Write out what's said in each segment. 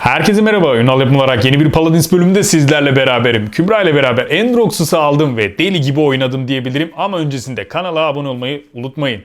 Herkese merhaba. Ünal yapım olarak yeni bir Paladins bölümünde sizlerle beraberim. Kübra ile beraber Endroxus'u aldım ve deli gibi oynadım diyebilirim. Ama öncesinde kanala abone olmayı unutmayın.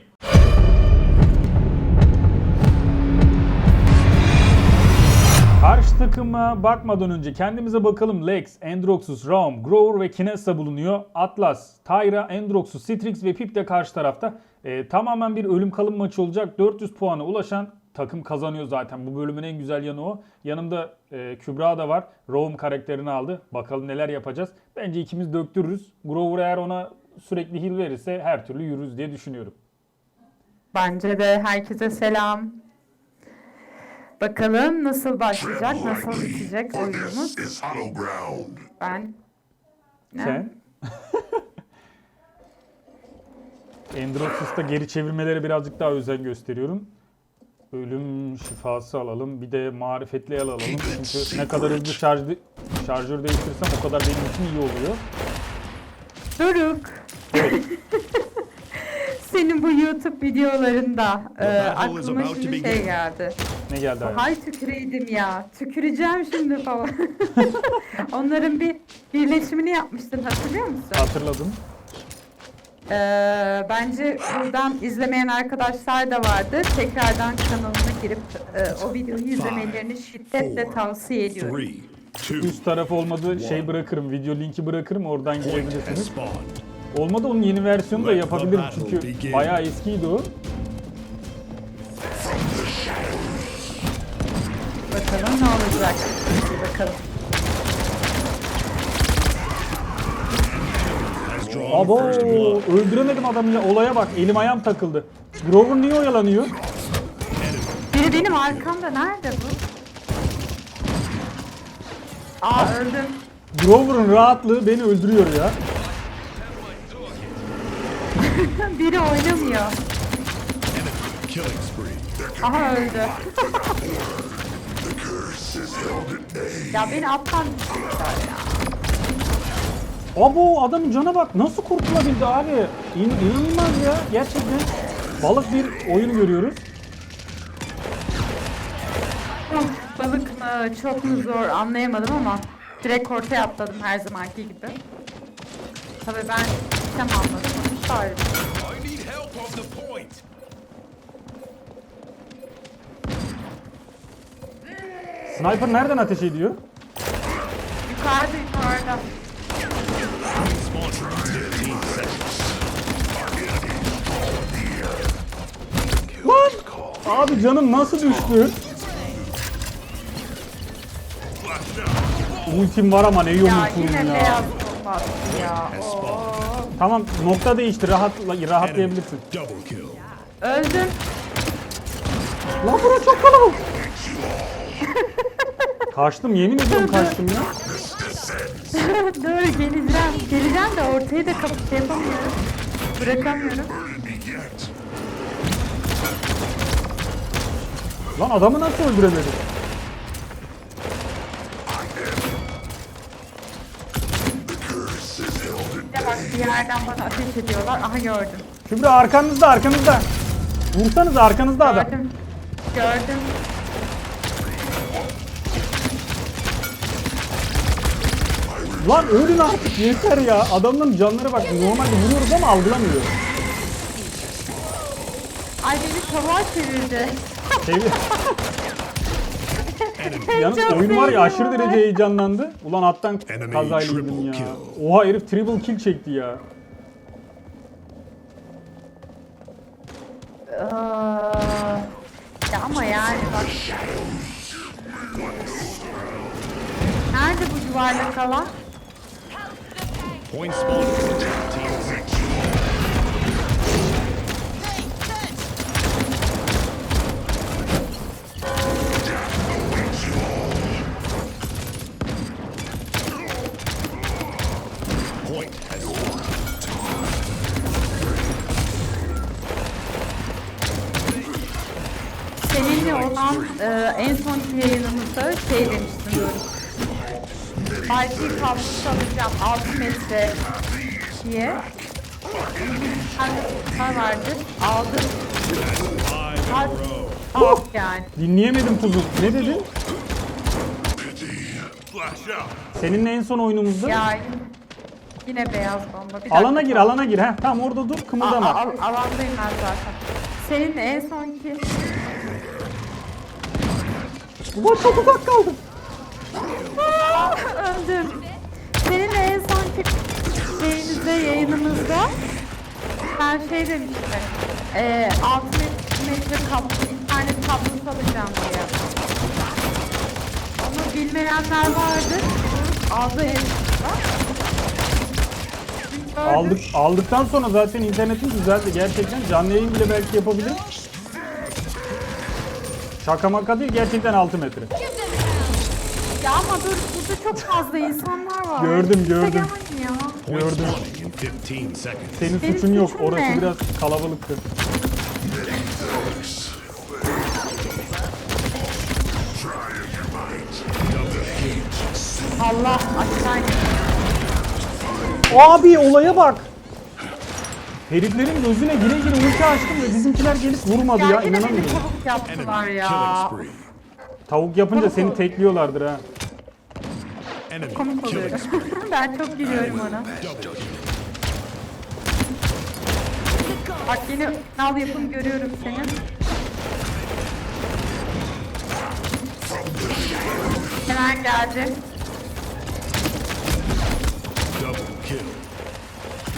Karşı takıma bakmadan önce kendimize bakalım. Lex, Endroxus, Raum, Grover ve Kinessa bulunuyor. Atlas, Tyra, Endroxus, Strix ve Pip de karşı tarafta. Ee, tamamen bir ölüm kalım maçı olacak. 400 puana ulaşan takım kazanıyor zaten. Bu bölümün en güzel yanı o. Yanımda e, Kübra da var. Raum karakterini aldı. Bakalım neler yapacağız. Bence ikimiz döktürürüz. Grover eğer ona sürekli heal verirse her türlü yürürüz diye düşünüyorum. Bence de herkese selam. Bakalım nasıl başlayacak, nasıl bitecek oyunumuz. Ben ne? Sen? Endroxus'ta geri çevirmelere birazcık daha özen gösteriyorum. Ölüm şifası alalım. Bir de marifetli el alalım. Çünkü ne kadar hızlı şarj şarjör değiştirirsem o kadar benim için iyi oluyor. Doruk. Senin bu YouTube videolarında e, aklıma şimdi şey geldi. Ne geldi? Hay tüküreydim ya. Tüküreceğim şimdi falan. Onların bir birleşimini yapmıştın hatırlıyor musun? Hatırladım. Ee, bence buradan izlemeyen arkadaşlar da vardı. Tekrardan kanalına girip e, o videoyu izlemelerini şiddetle tavsiye ediyorum. Üst tarafı olmadı şey bırakırım. Video linki bırakırım. Oradan girebilirsiniz. Olmadı onun yeni versiyonu da yapabilirim. Çünkü bayağı eskiydi o. Bakalım ne olacak. Bir bakalım. Abo öldüremedim adamı ya. Olaya bak elim ayağım takıldı. Grover niye oyalanıyor? Biri benim arkamda. Nerede bu? Aa öldüm. Grover'ın rahatlığı beni öldürüyor ya. Biri oynamıyor. Killing spree. Aha öldü. ya beni alttan düşürdüler ya. Abo adamın cana bak nasıl kurtulabildi abi. İn, inanılmaz ya gerçekten. Balık bir oyun görüyoruz. Of, balık mı çok mu zor anlayamadım ama direkt ortaya atladım her zamanki gibi. Tabii ben sistem the point. Sniper nereden ateş ediyor? Yukarıda yukarıda. Abi canım nasıl düştü? Ultim var ama ne Ya yumrukum yine ya. ya. Oo. Tamam nokta değişti rahat rahatlayabilirsin. Double kill. Öldüm. Lan bura çok kalabalık. kaçtım yemin ediyorum kaçtım ya. Dur geleceğim. Geleceğim de ortayı da kapı şey yapamıyorum. Bırakamıyorum. Lan adamı nasıl öldüremedim? Bak bir yerden bana ateş ediyorlar. Aha gördüm. Kübra arkanızda arkanızda. Vursanız arkanızda adam. Gördüm. Gördüm. Lan ölün artık yeter ya. Adamların canları bak normalde vuruyoruz ama algılamıyor. Ay beni tavuğa çevirdi. Sevi- Yalnız Çok oyun var ya aşırı derece heyecanlandı. Ulan attan kazayla yedim ya. Oha herif triple kill çekti ya. Aa, ya ama yani bak. Nerede bu yuvarlak alan? Point olan e, en son yayınımızda şey demiştin Doruk. Belki kablosu alacağım 6 metre diye. Hani vardı aldım. Five in a row. Al yani. Dinleyemedim kuzu. Ne dedin? Seninle en son oyunumuzda. Ya yine beyaz bomba. Bir dakika. Alana gir, alana gir. Heh, tamam orada dur, kımıldama. al- alandayım ben zaten. Seninle en sonki Ulan çok uzak kaldım. öldüm. Seninle en sonki şeyimizde, yayınımızda ben şey demiştim. Eee 6 metre kablo, internet kablosu alacağım diye. Onu bilmeyenler vardır. Aldı elimizde. Aldık, aldıktan sonra zaten internetin güzeldi. Gerçekten canlı yayın bile belki yapabilir. Şaka maka değil, gerçekten 6 metre. Ya ama dur burada çok fazla insanlar var. Gördüm, gördüm. Gördüm. spawning in 15 seconds. Senin Benim suçun yok. suçum Orası ne? biraz kalabalıktı. Allah in. Abi olaya bak. Heriflerin gözüne gire gire ulti açtım ve bizimkiler gelip vurmadı ya, Ya yine beni inanamıyorum. tavuk yaptılar ya. Tavuk yapınca seni tekliyorlardır ha. Komik oluyor. ben çok gülüyorum ona. Bak yine nal yapım görüyorum seni. Hemen geldi.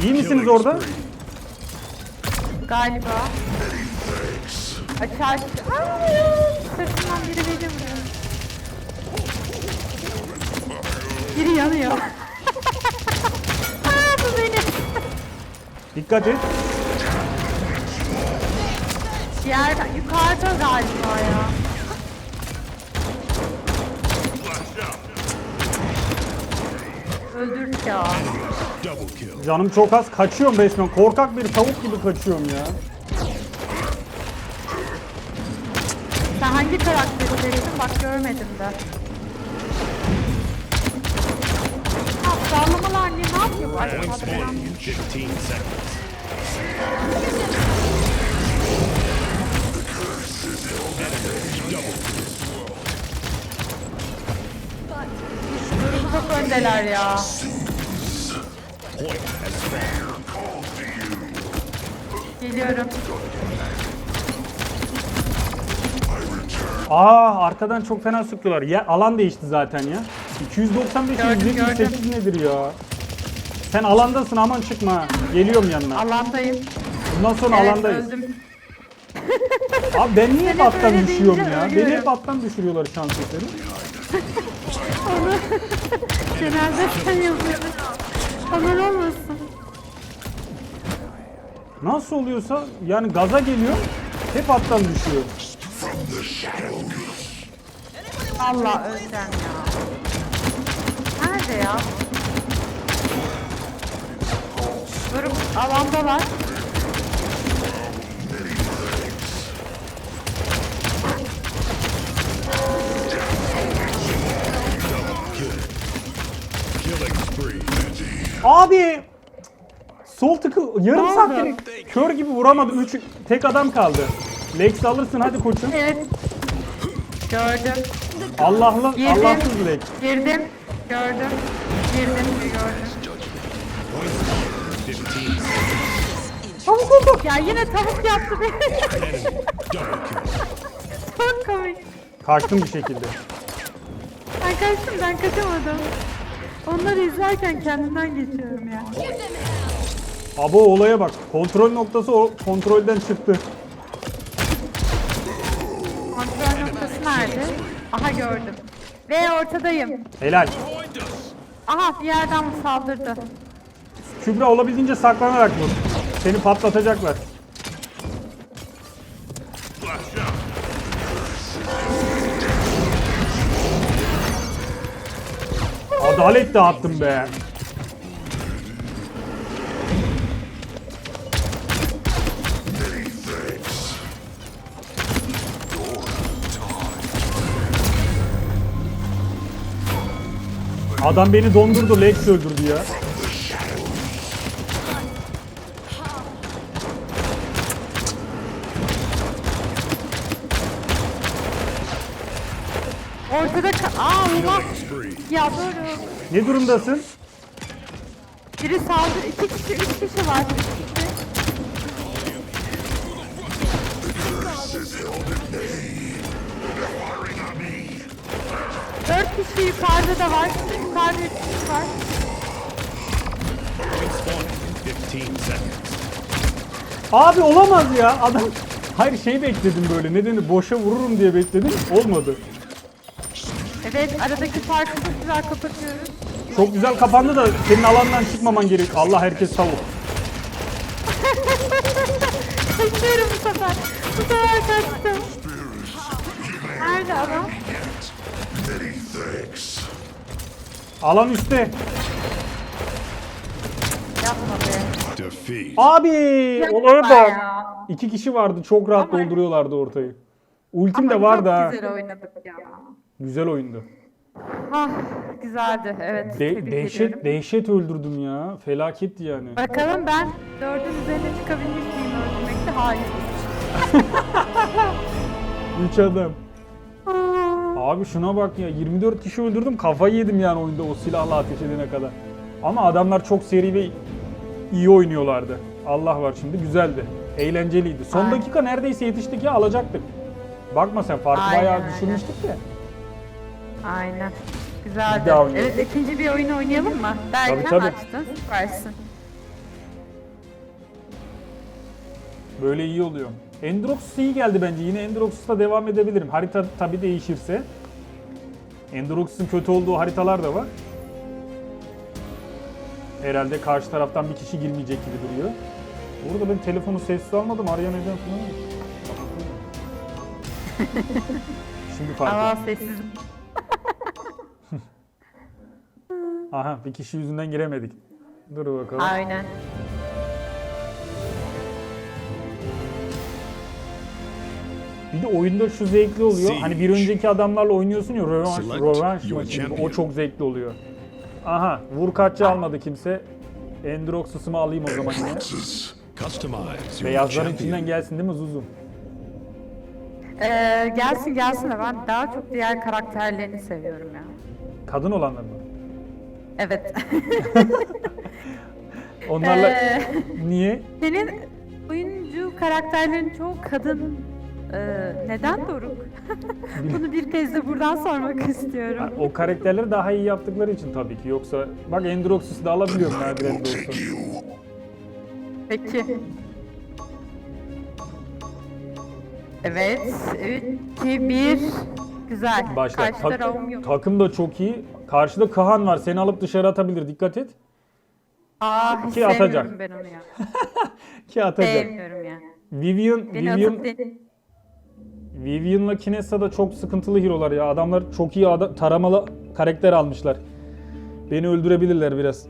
İyi misiniz orada? Galiba. Aç. Aa, Sırtından biri beni vuruyor. Biri yanıyor. Aa bu benim. Dikkat et. Diğer yukarıda galiba ya. Öldürdük ya. Double kill. Canım çok az. Kaçıyorum resmen. Korkak bir tavuk gibi kaçıyorum ya. Sen hangi karakteri seçtin? Bak görmedim de. Ha, sallamalar niye ne yapıyor bu Point aşağıda falan? spawning in 15 seconds. Durumu çok öndeler ya. Geliyorum. Aa arkadan çok fena sıktılar. Ya alan değişti zaten ya. 295 Gördüm, 178 nedir ya? Sen alandasın aman çıkma. Geliyorum yanına. Alandayım. Bundan sonra Evet alandayız. öldüm. Abi ben niye battan böyle düşüyorum deyince ya? Beni ölüyorum. hep battan düşürüyorlar şans eseri. Genelde sen yazıyorsun. Haber olmasın. Nasıl oluyorsa yani gaza geliyor. Hep attan düşüyor. Allah öleceğim ya. Nerede ya? Durum alandalar. Abi sol tıkı yarım Ne saat oldu? gerek. Kör gibi vuramadı. Üç, tek adam kaldı. Lex alırsın hadi koçum. Evet. Gördüm. Allah'lı, Girdim. Allahsız Lex. Girdim. Gördüm. Girdim. Gördüm. Point spawning in 15 seconds. Tavuk oldu. Ya yine tavuk yaptı beni. Çok komik. Kaçtım bir şekilde. Ben kaçtım ben kaçamadım. Onları izlerken kendimden geçiyorum ya. Abo olaya bak. Kontrol noktası o kontrolden çıktı. Kontrol noktası nerede? Aha gördüm. Ve ortadayım. Helal. Aha bir yerden saldırdı. Kübra olabildiğince saklanarak vur. Seni patlatacaklar. Adalet dağıttım be. Adam beni dondurdu, Lex öldürdü ya. Ortada ka- Allah. Ya doğru. Ne durumdasın? Biri saldır. iki kişi, üç kişi var. Üç kişi. Dört kişi yukarıda da var. Yukarıda üç kişi var. Point spawning in 15 seconds. Abi olamaz ya adam. Hayır şey bekledim böyle nedeni boşa vururum diye bekledim olmadı. Evet aradaki farkı çok güzel kapatıyoruz. Çok güzel kapandı da senin alandan çıkmaman gerek. Allah herkes tavuk. Kaçıyorum bu sefer. Bu sefer kaçtım. Nerede adam? Alan üstte. Yapma be. Abi orada ya. iki kişi vardı çok rahat Ama- dolduruyorlardı ortayı. Ultim Ama de vardı ha. Çok güzel oynadık ya. Güzel oyundu. Ah güzeldi evet. De- tebrik dehşet ediyorum. dehşet öldürdüm ya. Felaketti yani. Bakalım ben dördün üzerine çıkabilmiş miyim öldürmekte? Hayır. Üç adam. Abi şuna bak ya 24 kişi öldürdüm kafayı yedim yani oyunda o silahla ateş edene kadar. Ama adamlar çok seri ve iyi oynuyorlardı. Allah var şimdi güzeldi. Eğlenceliydi. Son Aynen. dakika neredeyse yetiştik ya alacaktık. Bakma sen farkı Aynen, bayağı aynen. düşürmüştük de. Aynen. Güzeldi. Bir daha oynayalım. Evet ikinci bir oyun oynayalım mı? Derken tabii. açtın. Süpersin. Böyle iyi oluyor. Endroxus iyi geldi bence. Yine Endroxus'ta devam edebilirim. Harita tabi değişirse. Endroxus'un kötü olduğu haritalar da var. Herhalde karşı taraftan bir kişi girmeyecek gibi duruyor. Burada ben telefonu sessiz almadım. Arayan eden falan. Şimdi fark ettim. sessiz. Aha bir kişi yüzünden giremedik. Dur bakalım. Aynen. Bir de oyunda şu zevkli oluyor. Hani bir önceki adamlarla oynuyorsun ya rövanş, rövanş your maçı gibi. O çok zevkli oluyor. Aha vur kaççı almadı kimse. Endroxus'umu alayım o zaman yine. Beyazların içinden gelsin değil mi Zuzu? Ee, gelsin gelsin de ben daha çok diğer karakterlerini seviyorum ya. Kadın olanlar mı? Evet. Onlarla Ee, niye? senin oyuncu karakterlerin çoğu kadın. Ee, neden Doruk? Bunu bir kez de buradan sormak istiyorum. Ha, O karakterleri daha iyi yaptıkları için tabii ki. Yoksa bak Endroxus'u da alabiliyorum nadiren de olsa. Peki. Evet. 3, 2, 1. Güzel. Başla. Karşıda Tak- Raum yok. takım da çok iyi. Karşıda Kahan var. Seni alıp dışarı atabilir. Dikkat et. Aa hiç Ki atacak. sevmiyorum ben onu ya. Ki atacak. Sevmiyorum ya. Vivian, Beni Vivian, atıp. Vivian'la Kinessa da çok sıkıntılı hero'lar ya. Adamlar çok iyi ada- taramalı karakter almışlar. Beni öldürebilirler biraz.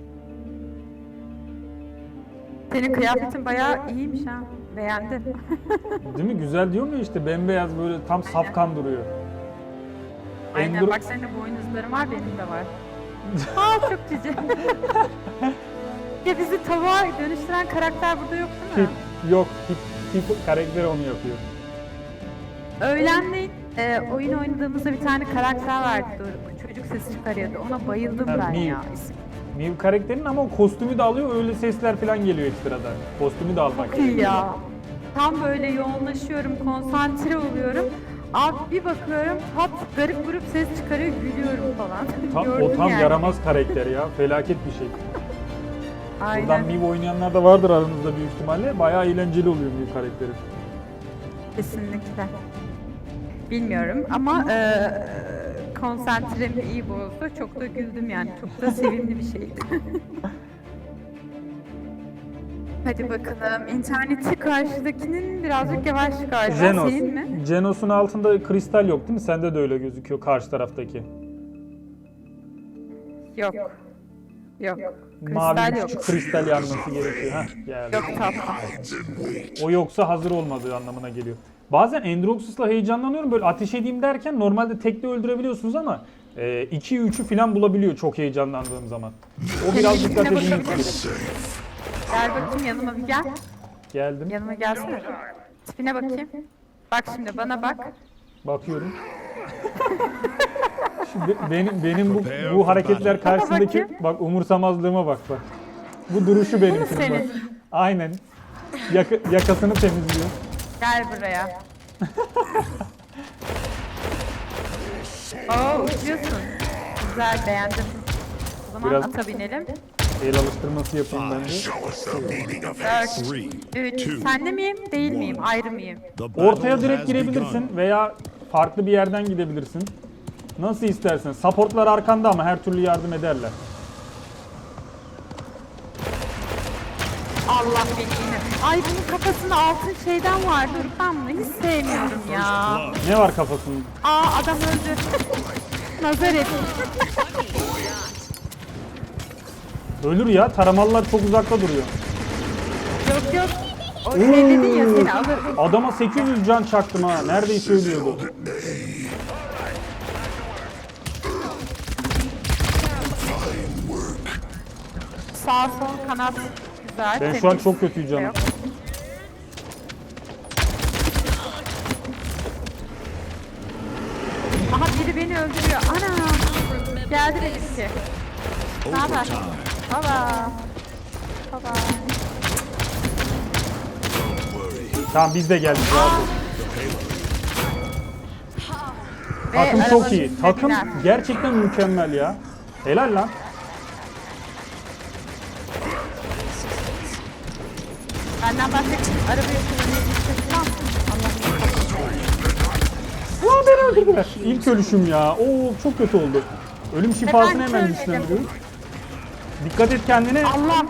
Senin kıyafetin bayağı iyiymiş ha. Beğendim. Değil mi? Güzel diyor mu işte bembeyaz böyle tam safkan duruyor. Aynen Endro- bak senin de boynuzların var benim de var. Aa çok cici. ya bizi tavuğa dönüştüren karakter burada yok değil mi? yok. Tip, tip karakteri onu yapıyor. Öğlenleyin e, oyun oynadığımızda bir tane karakter vardı Doruk. Çocuk sesi çıkarıyordu. Ona bayıldım Ha, ben Mew. ya. İsmi Mew karakterinin ama o kostümü de alıyor. Öyle sesler falan geliyor ekstradan. Kostümü de almak. Çok iyi ya. Tam böyle yoğunlaşıyorum, konsantre oluyorum. Abi bir bakıyorum tat garip grup ses çıkarıyor, gülüyorum falan. Tam, o Gördüm tam yani. yaramaz karakter ya. Felaket bir şey. Buradan Aynen. Oynayanlar da vardır aranızda büyük ihtimalle. Bayağı eğlenceli oluyor Mew karakteri. Kesinlikle. Bilmiyorum ama e, konsantremi iyi bozdu. Çok da güldüm yani. Çok da sevimli bir şeydi. Hadi bakalım. İnterneti karşıdakinin birazcık yavaş galiba. Genos. Senin mi? Genos'un altında kristal yok değil mi? Sende de öyle gözüküyor karşı taraftaki. Yok. Yok. Mavi Kristal yok. küçük kristal yanması gerekiyor. Heh, geldi. Yok tatlım. O yoksa hazır olmadığı anlamına geliyor. Bazen Endroxus'la heyecanlanıyorum böyle ateş edeyim derken normalde tekli öldürebiliyorsunuz ama 2'yi 3'ü falan bulabiliyor çok heyecanlandığım zaman. O biraz Senin dikkat Gel bakayım yanıma bir gel. Geldim. Yanıma gelsene. Tipine bakayım. Bak şimdi bana bak. Bakıyorum. Be- benim benim bu, bu hareketler karşısındaki bak umursamazlığıma bak bak. Bu duruşu benim bak. senin? Aynen. Yaka- yakasını temizliyor. Gel buraya. Oo uçuyorsun. Güzel beğendim. O zaman Biraz- ata binelim. El alıştırması yapayım ben de. Show us the meaning of 4, Three, 3. two, Sende miyim? Değil miyim? Ayrı mıyım? Ortaya direkt girebilirsin veya farklı bir yerden gidebilirsin. Nasıl istersen. Supportlar arkanda ama her türlü yardım ederler. Allah beni yine. Ay bunun kafasında altın şeyden vardı. Ben bunu hiç sevmiyorum ya. Ne var kafasında? Aa adam öldü. Nazar et. Ölür ya. Taramalılar çok uzakta duruyor. Yok yok. O şey dedin ya seni alır. Adama 800 can çaktım ha. Neredeyse ölüyordu. Sağ sol kanat. Güzel. Ben şu an temiz. çok kötü canım. Yok. Aha biri beni öldürüyor. Ana. Geldi benimki. Ne haber? Tamam biz de geldik abi. Ve Takım çok arabanın iyi. üstüne Takım biner. gerçekten mükemmel ya. Helal lan. Benden bahsettim. Arabayı kullanabilirsin. Ulan beni öldürdüler. İlk ölüşüm ya. Oo çok kötü oldu. Ölüm şifasını hemen ölmedim. Dikkat et kendine. Allah.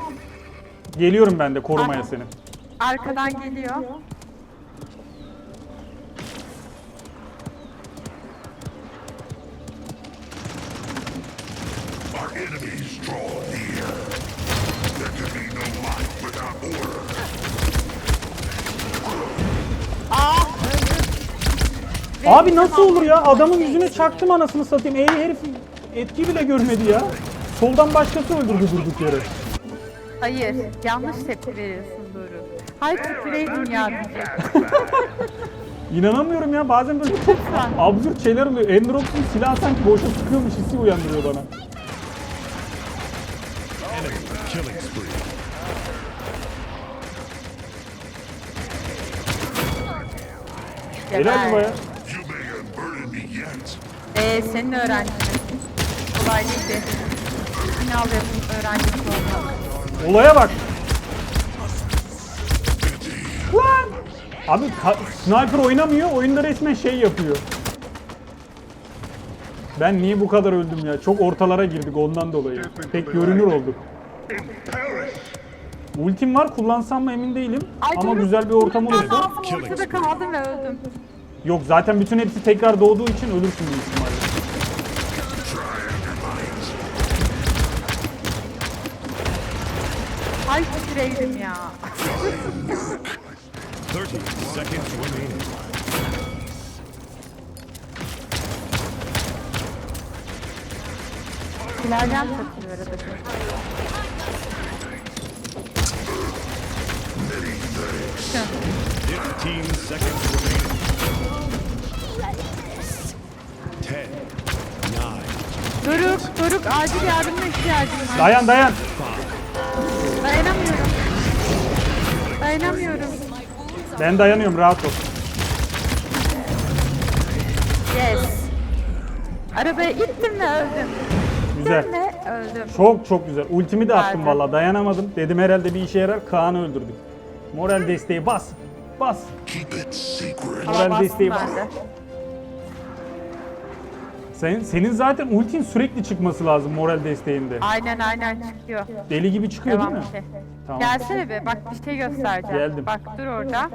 Geliyorum ben de korumaya seni. Arkadan geliyor. Our enemies draw near. There can be no life without order. Aa. Öldü. Abi nasıl olur ya? Adamın yüzüne çaktım anasını satayım. Ey herif etki bile görmedi ya. Soldan başkası öldürdü durduk yere. Hayır. Yanlış tepki veriyorsun Duru. Hayır tüküreydim ya diyecek. İnanamıyorum ya bazen böyle çok absürt şeyler oluyor. Endrox'un silah sanki boşa sıkıyormuş hissi uyandırıyor bana. Helal baba ya. You may unburden me yet. Ee, senin öğrencin. Kolay değildi. Yine al yapın öğrencisi olmak. Olaya bak. Lan! Abi sniper oynamıyor, oyunda resmen şey yapıyor. Ben niye bu kadar öldüm ya? Çok ortalara girdik ondan dolayı. Pek görünür olduk. Ultim var kullansam mı emin değilim. Ama güzel bir ortam ben olursa. lazım, Ortada kaldım ve öldüm. Yok zaten bütün hepsi tekrar doğduğu için ölürsün büyük ihtimalle. Tüküreydim ya. 30 seconds remaining. Klavyen takılıyor arada. 15 seconds remaining. 10, 9, Doruk, Doruk acil yardımına ihtiyacım var. Dayan dayan. Dayanamıyorum. Dayanamıyorum. Ben dayanıyorum rahat ol. Yes. Arabaya ittim ve öldüm. Güzel. İttim ve öldüm. Çok çok güzel. Ultimi de attım Verdim. valla dayanamadım. Dedim herhalde bir işe yarar. Kaan'ı öldürdük. Moral desteği bas. Bas. keep it secret. Moral desteği bas. Senin, senin zaten ultin sürekli çıkması lazım moral desteğinde. Aynen aynen çıkıyor. Deli gibi çıkıyor Devam değil mi? ki. Tamam. Gelsene be bak bir şey göstereceğim. Geldim. Bak dur orada.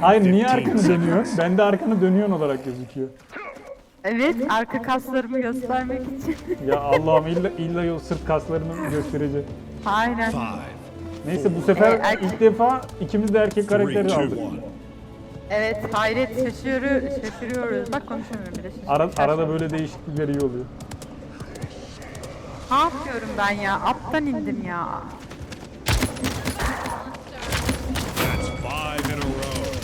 Hayır niye 15 arkanı dönüyorsun? Ben de arkanı dönüyorsun olarak gözüküyor. Evet arka kaslarımı göstermek için. Ya Allah'ım illa, illa o sırt kaslarını gösterecek. Aynen. Neyse bu sefer Ee, erkek- ilk defa ikimiz de erkek karakteri aldık. Evet hayret şaşırıyor, şaşırıyoruz. Bak konuşamıyorum bile. Ara, arada böyle değişiklikler iyi oluyor. Ne yapıyorum ben ya? Attan indim ya. That's five in a row.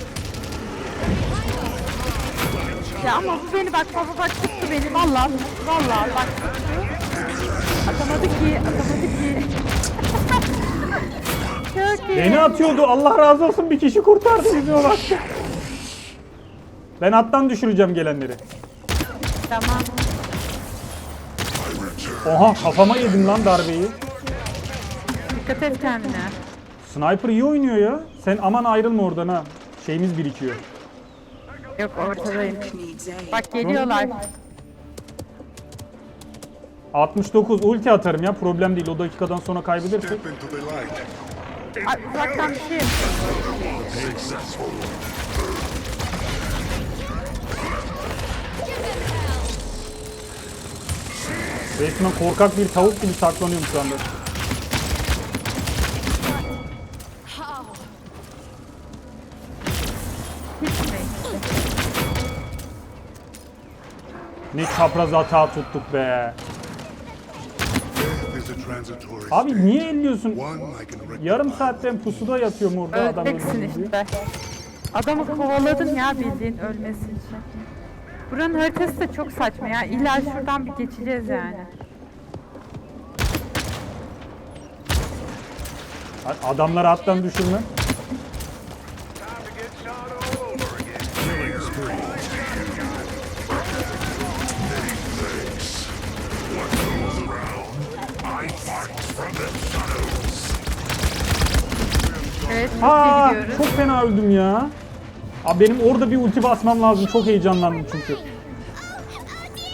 Ya ama bu beni bak baba bak tuttu beni vallahi vallahi bak tuttu. Atamadı ki atamadı ki. Çok iyi. Beni atıyordu. Allah razı olsun bir kişi kurtardı bizi o vakti. Ben attan düşüreceğim gelenleri. Tamam. Oha kafama yedim lan darbeyi. Dikkat et kendine. Sniper iyi oynuyor ya. Sen aman ayrılma oradan ha. Şeyimiz birikiyor. Yok ortadayım. Bak geliyorlar. 69 ulti atarım ya problem değil. O dakikadan sonra kaybedersek. Ay, uzaktan bir şey Resmen korkak bir tavuk gibi saklanıyorum şu anda. Ne çapraz hata tuttuk be. Abi niye elliyorsun? Yarım saatten pusuda yatıyorum orada adam Öleceksin işte. Adamı kovaladın ya bildiğin ölmesi için. Buranın haritası da çok saçma ya. İlla şuradan bir geçeceğiz yani. Adamları attan düşürme. Evet Aa, çok fena öldüm ya. Abi benim orada bir ulti basmam lazım. Çok heyecanlandım çünkü.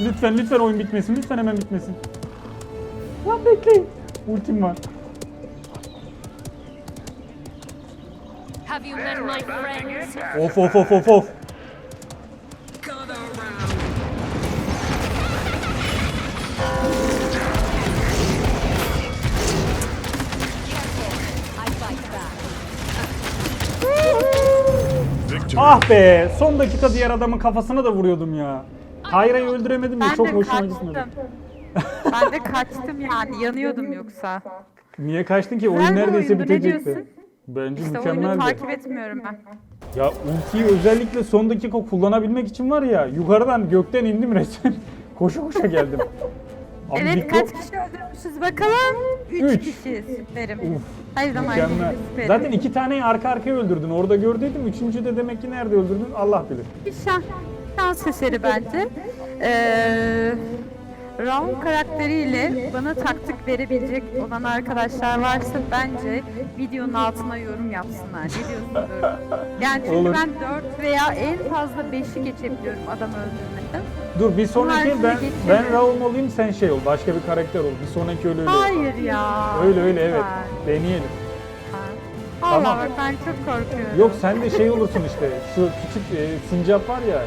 Lütfen lütfen oyun bitmesin. Lütfen hemen bitmesin. Lan bekleyin. Ultim var. Of of of of of. Victory. Ah be. Son dakika diğer adamın kafasına da vuruyordum ya. Tayra'yı öldüremedim de Ben çok de hoşuma kaçtım. gitmedi. ben de kaçtım yani yanıyordum yoksa. Niye kaçtın ki? Oyun Güzel bir neredeyse oyundu, ne bitecekti. diyorsun? Bence İşte oyunu mükemmeldi. takip etmiyorum ben. Ya ultiyi özellikle son dakika kullanabilmek için var ya yukarıdan gökten indim resmen. koşu koşa geldim. Abi evet kaç kişi öldürmüşüz bakalım? 3 Üç. kişi süperim. Uf, Her zaman Mükemmel. gibi süperim. Zaten iki taneyi arka arkaya öldürdün. Orada gördüydüm. Üçüncü de demek ki nerede öldürdün Allah bilir. Bir şans, şans eseri bence. Ee, Raum karakteriyle bana taktik verebilecek olan arkadaşlar varsa bence videonun altına yorum yapsınlar. Ne diyorsunuz? Yani çünkü Olur. ben 4 veya en fazla 5'i geçebiliyorum adam öldürmeden. Dur bir sonraki ben ben Raul olayım sen şey ol. Başka bir karakter ol. Bir sonraki öyle öyle. Hayır ya. Öyle öyle evet. Deneyelim. Allah Tamam. bak ben çok korkuyorum. Yok sen de şey olursun işte. Şu küçük e, sincap var ya.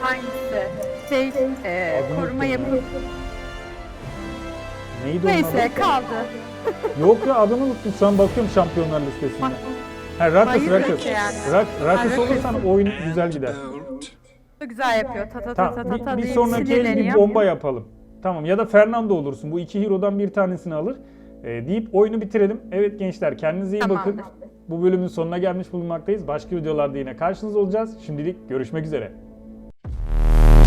Hangisi? Şey, e, koruma yapıp. Neydi onun Neyse kaldı. Yok ya adını unuttum. Şu an bakıyorum şampiyonlar listesine. Ha Rakus Hayır, Rakus. yok yani. Rak, Rakus olursan oyun güzel gider. Güzel yapıyor. Ta ta ta ta ta bir, bir diye sonraki el bir sinirleniyor. bomba yapalım. Tamam ya da Fernando olursun. Bu iki hero'dan bir tanesini alır. Ee, deyip oyunu bitirelim. Evet gençler kendinize iyi bakın. Tamamdır. Bu bölümün sonuna gelmiş bulunmaktayız. Başka videolarda yine karşınızda olacağız. Şimdilik görüşmek üzere.